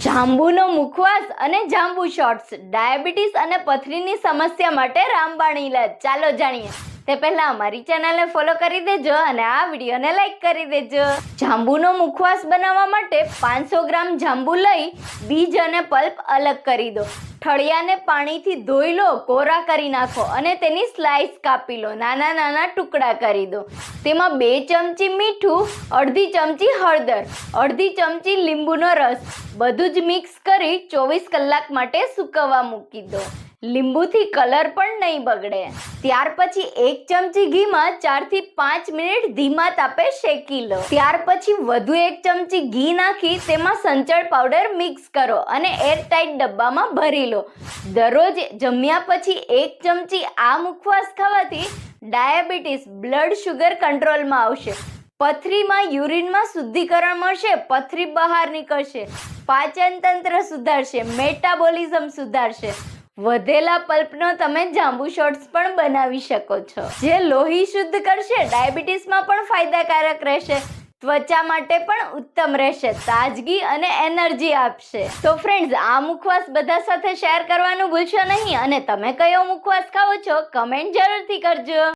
જાંબુનો મુખવાસ અને જાંબુ shorts diabetes અને પથરીની સમસ્યા માટે રામબાણ ઇલાજ ચાલો જાણીએ. તે પહેલા અમારી ચેનલને ફોલો કરી દેજો અને આ વિડીયોને લાઈક કરી દેજો. જાંબુનો મુખવાસ બનાવવા માટે પાંચસો ગ્રામ જાંબુ લઈ બીજ અને પલ્પ અલગ કરી દો. ઠળિયાને પાણીથી ધોઈ લો, કોરા કરી નાખો અને તેની સ્લાઇસ કાપી લો. નાના નાના ટુકડા કરી દો. તેમાં બે ચમચી મીઠું, અડધી ચમચી હળદર, અડધી ચમચી લીંબુનો રસ. બધું જ મિક્સ કરી ચોવીસ કલાક માટે સૂકવવા મૂકી દો. લીંબુથી કલર પણ નહીં બગડે. ત્યાર પછી એક ચમચી ઘીમાં ચારથી પાંચ મિનિટ ધીમા તાપે શેકી લો. ત્યાર પછી વધુ એક ચમચી ઘી નાખી તેમાં સંચળ પાવડર મિક્સ કરો અને એરટાઈટ ડબ્બામાં ભરી લો. દરરોજ જમ્યા પછી એક ચમચી આ મુખવાસ ખાવાથી ડાયાબિટીસ બ્લડ શુગર કંટ્રોલમાં આવશે. પથરીમાં યુરિનમાં શુદ્ધિકરણ મળશે, પથરી બહાર નીકળશે. પાચન તંત્ર સુધારશે, મેટાબોલિઝમ સુધારશે. વધેલા પલ્પનો તમે જાંબુ શોર્ટ્સ પણ બનાવી શકો છો. જે લોહી શુદ્ધ કરશે, ડાયાબિટીસમાં પણ ફાયદાકારક રહેશે. ત્વચા માટે પણ ઉત્તમ રહેશે, તાજગી અને એનર્જી આપશે. તો ફ્રેન્ડ્સ આ મુખવાસ બધા સાથે શેર કરવાનું ભૂલશો નહીં અને તમે કયો મુખવાસ ખાઓ છો કમેન્ટ જરૂરથી કરજો.